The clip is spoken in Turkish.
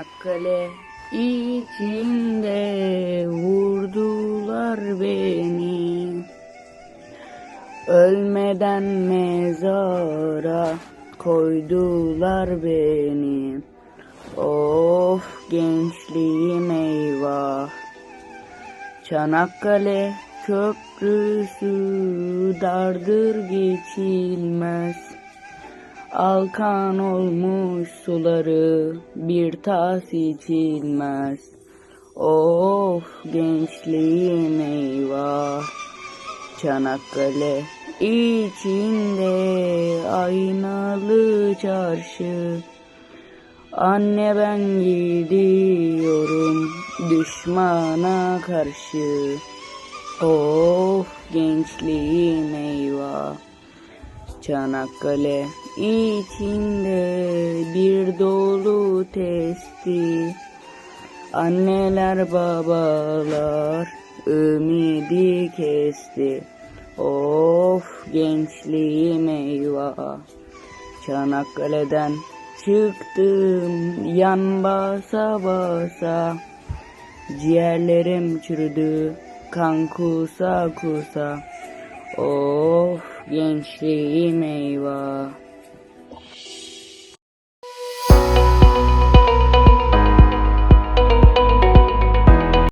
Çanakkale içinde vurdular beni. Ölmeden mezara koydular beni. Of gençliğim eyvah. Çanakkale köprüsü dardır geçilmez Alkan olmuş suları bir tas içilmez. Of gençliğim eyvah. Çanakkale içinde aynalı çarşı. Anne ben gidiyorum düşmana karşı. Of gençliğim eyvah. Çanakkale içinde bir dolu testi. Anneler babalar ümidi kesti. Of gençliğim eyvah. Çanakkale'den çıktım yan basa basa. Ciğerlerim çürüdü kan kusa kusa 哦，认识你没吧？